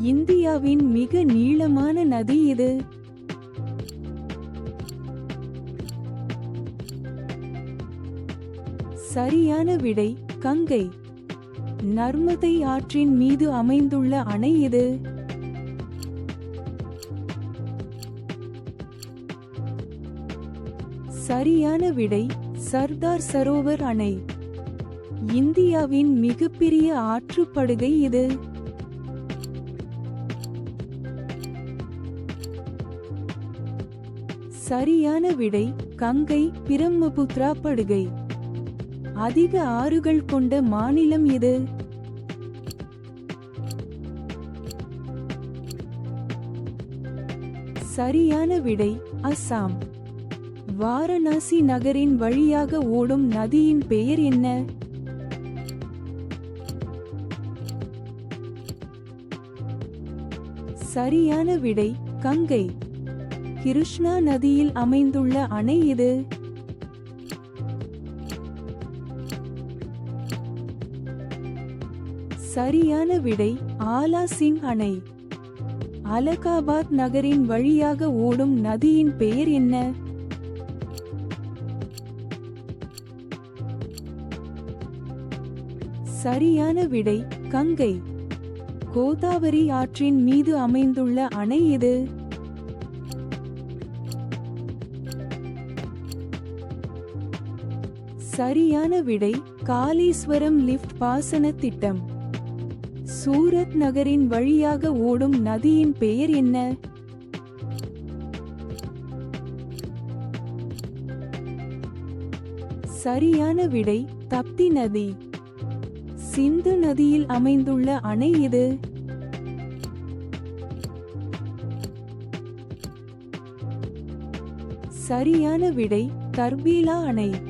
இந்தியாவின் மிக நீளமான நதி இது. சரியான விடை கங்கை. நர்மதை ஆற்றின் மீது அமைந்துள்ள அணை இது. சரியான விடை சர்தார் சரோவர் அணை. இந்தியாவின் மிகப்பெரிய ஆற்றுப்படுகை இது. சரியான விடை கங்கை பிரம்மபுத்ரா படுகை. அதிக ஆறுகள் கொண்ட மாநிலம் இது சரியான விடை அஸ்ஸாம் வாரணாசி நகரின் வழியாக ஓடும் நதியின் பெயர் என்ன? சரியான விடை கங்கை. கிருஷ்ணா நதியில் அமைந்துள்ள அணை இது. சரியான விடை ஆலா சிங் அணை. அலகாபாத் நகரின் வழியாக ஓடும் நதியின் பெயர் என்ன? சரியான விடை கங்கை. கோதாவரி ஆற்றின் மீது அமைந்துள்ள அணை இது. சரியான விடை காளீஸ்வரம் லிஃப்ட் பாசன திட்டம். சூரத் நகரின் வழியாக ஓடும் நதியின் பெயர் என்ன? சரியான விடை தப்தி நதி. சிந்து நதியில் அமைந்துள்ள அணை இது. சரியான விடை தர்பீலா அணை.